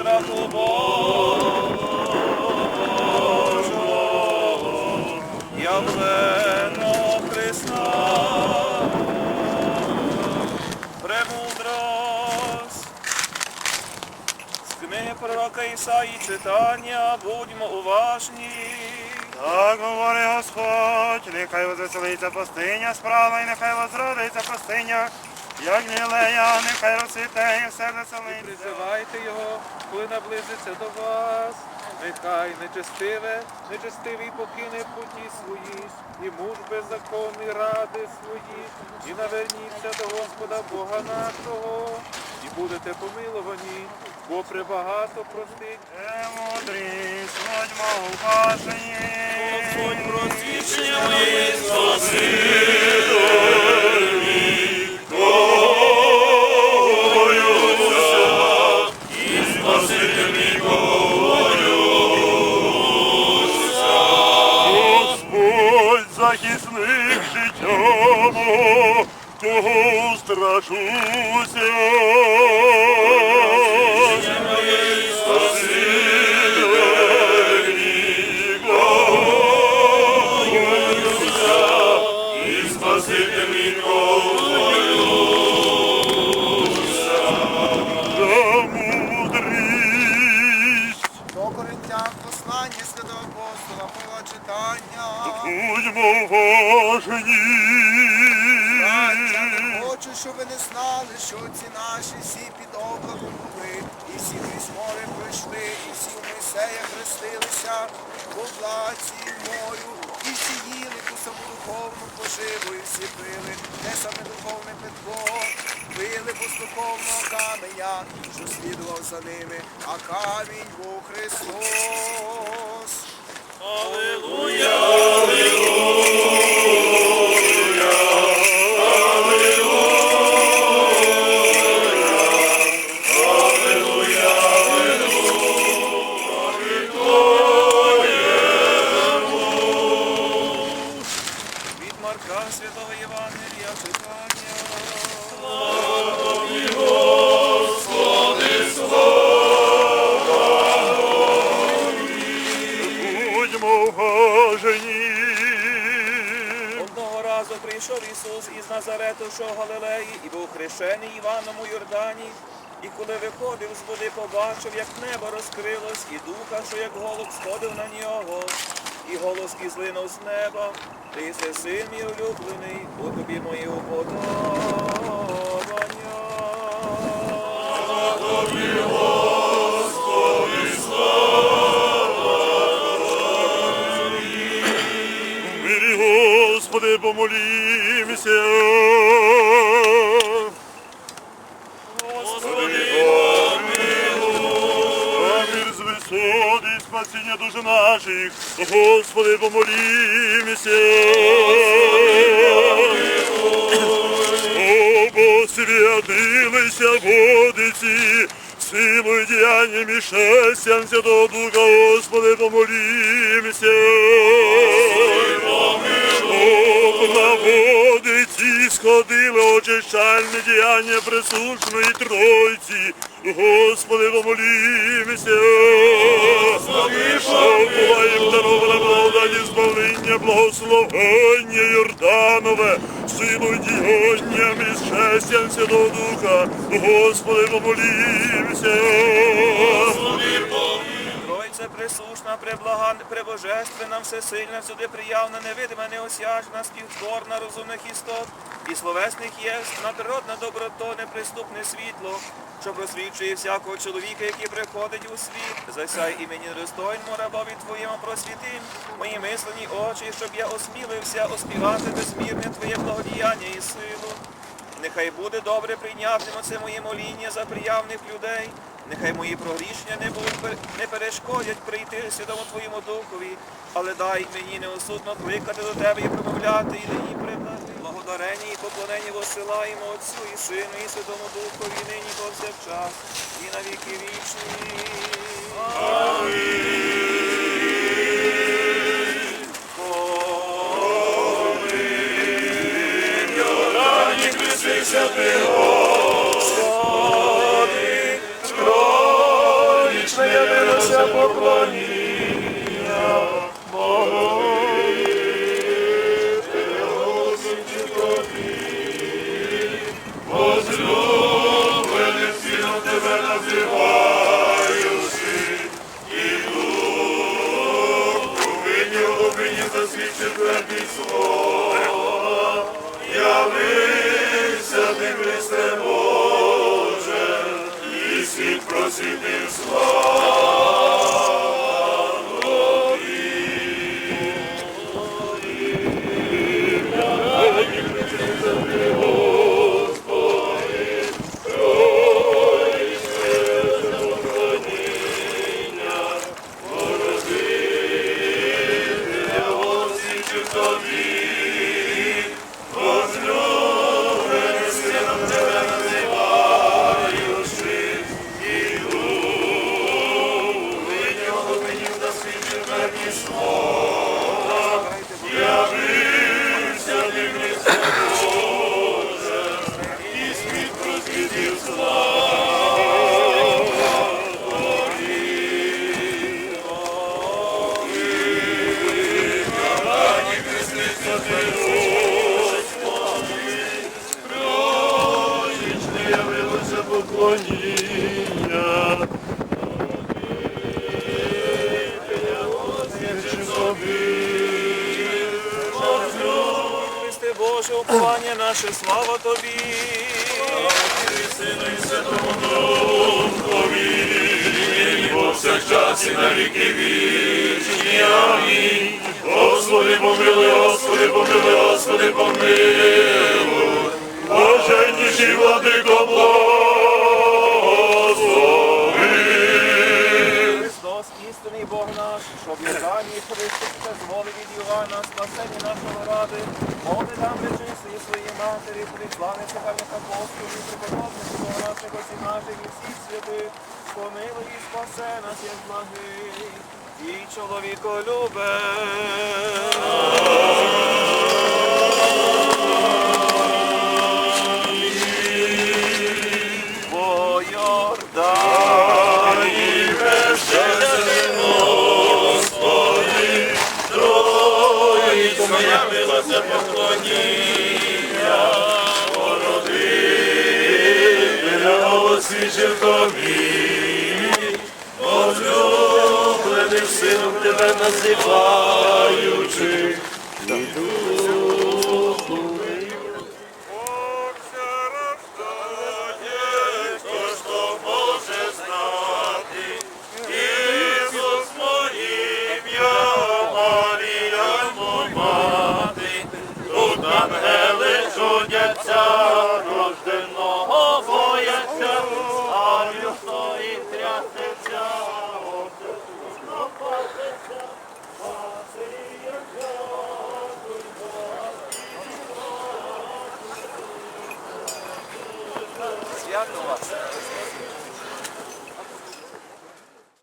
страху Божого, явленого Христа. Премудрость. З книги пророка Ісаї читання, будьмо уважні. Так говорить Господь, нехай возвеселиться пустиня справа, і нехай возродиться пустиня, як гнілея, нехай розцвіте, і все веселиться. Призивайте його, коли наблизиться до вас. Нехай нечестиве, нечестивий покине путі свої, і муж беззаконний ради свої, і наверніться до Господа Бога нашого, і будете помиловані, бо пребагато простить. Е, мудрість, будьмо уважені. Господь просвічення мої захисник життя мого, того страшуся. За Браття, хочу, щоб ви не знали, що ці наші всі під облаком були, і всі крізь море пройшли, і всі в Мойсея хрестилися. По плаці мою, і всі їли ту саму духовну поживу, і всі пили те саме духовне питво, пили поступовного каменя, що слідував за ними, а камінь був Христос. Від прийшов Ісус із Назарету, що Галилеї, і був хрещений Іваном у Йордані. І коли виходив з води, побачив, як небо розкрилось, і духа, що як голуб сходив на нього, і голос і злинув з неба. Ти єси син мій улюблений, у тобі мої уподобання. В мирі, Господи, помолімся. А мир з висот і спасіння душ наших, Господи, помолімся. О, святилися водиці, силою діяннями шестям Святого Духа, Господи, помолімся. На водиці сходили очищальне діяння присушної Тройці, Господи, помолімся. Їм дарована благодаті збавлення, благословення Йорданове, силою діянням і щастям Святого Духа, Господи, помолімся. Тройця присушна, преблага, пребожественна, всесильна, всюди приявна, невидима, неосяжна, співтворна розумних істот, і словесних єст, надприродна доброто, неприступне світло, що просвічує всякого чоловіка, який приходить у світ. Засяй імені достойному рабові Твоєму просвіти, мої мислені очі, щоб я осмілився оспівати безмірне Твоє благодіяння і силу. Нехай буде добре прийнятим оце моє моління за приявних людей. Нехай мої прогрішення не будуть не перешкодять прийти святому Твоєму Духові, але дай мені неосудно кликати до Тебе і промовляти, і нині прибрати. Благодарення і поклонення посилаємо Отцю і Сину, і Святому Духові, нині повсякчас, і на віки вічні. Амінь. Вознесися Явився Христе Боже, і світ просвітив славу Боже, уповання наше, слава Тобі. Сину і Святому Духові, і повсякчас і на віки вічні. Амінь. Господи, помили, Господи, помили, Господи, помилуй. Боженніший владико, благослови. Йоанна спасення нашого ради, мови нам речисті свої матері, присланиці цікавих апостолів, преподобниці до наших отців наших і всіх святих, помилуй і спасе нас, як благий, і чоловіколюбе. По тобі, возлюбленим сином тебе називаючи, と思います。